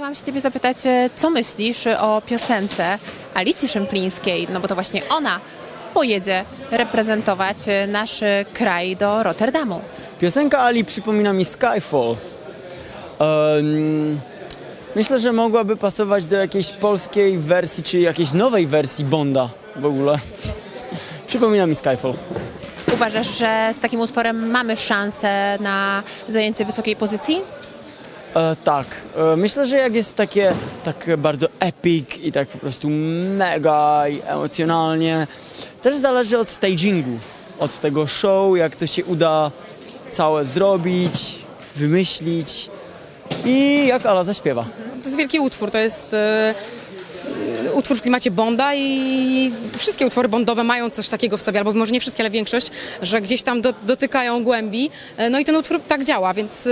chciałam się ciebie zapytać, e, co myślisz o piosence Alicji Szemplińskiej, no bo to właśnie ona pojedzie reprezentować e, nasz kraj do Rotterdamu. Piosenka Ali przypomina mi Skyfall. Em, myślę, że mogłaby pasować do jakiejś polskiej wersji, czy jakiejś nowej wersji Bonda w ogóle. Przypomina mi Skyfall. Uważasz, że z takim utworem mamy szansę na zajęcie wysokiej pozycji? E, tak, e, myślę, że jak jest takie tak bardzo epic i tak po prostu mega i emocjonalnie, też zależy od stagingu, od tego show, jak to się uda całe zrobić, wymyślić i jak Ala zaśpiewa. To jest wielki utwór, to jest e, utwór w klimacie Bonda i wszystkie utwory bondowe mają coś takiego w sobie, albo może nie wszystkie, ale większość, że gdzieś tam do, dotykają głębi. E, No i ten utwór tak działa, więc e,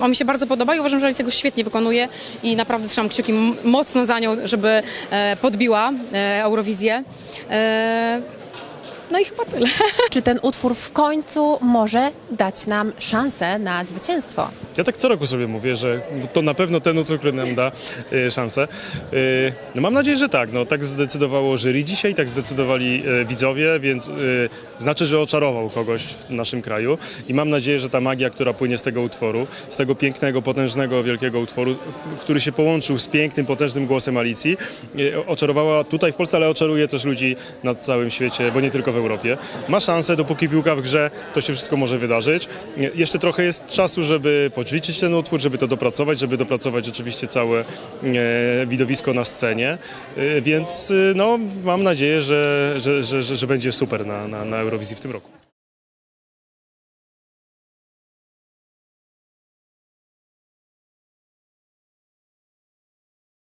on mi się bardzo podoba i uważam, że Alicja go świetnie wykonuje i naprawdę trzymam kciuki mocno za nią, żeby e, podbiła e, Eurowizję. No i chyba tyle. Czy ten utwór w końcu może dać nam szansę na zwycięstwo? Ja tak co roku sobie mówię, że to na pewno ten utwór, który nam da y, szansę. Y, no mam nadzieję, że tak. No, tak zdecydowało jury dzisiaj, tak zdecydowali y, widzowie, więc y, znaczy, że oczarował kogoś w naszym kraju i mam nadzieję, że ta magia, która płynie z tego utworu, z tego pięknego, potężnego, wielkiego utworu, który się połączył z pięknym, potężnym głosem Alicji, y, oczarowała tutaj w Polsce, ale oczaruje też ludzi na całym świecie, bo nie tylko w Europie. Ma szansę, dopóki piłka w grze, to się wszystko może wydarzyć. Jeszcze trochę jest czasu, żeby poćwiczyć ten utwór, żeby to dopracować, żeby dopracować oczywiście całe e, widowisko na scenie, E, więc y, no, mam nadzieję, że, że, że, że, że będzie super na, na, na Eurowizji w tym roku.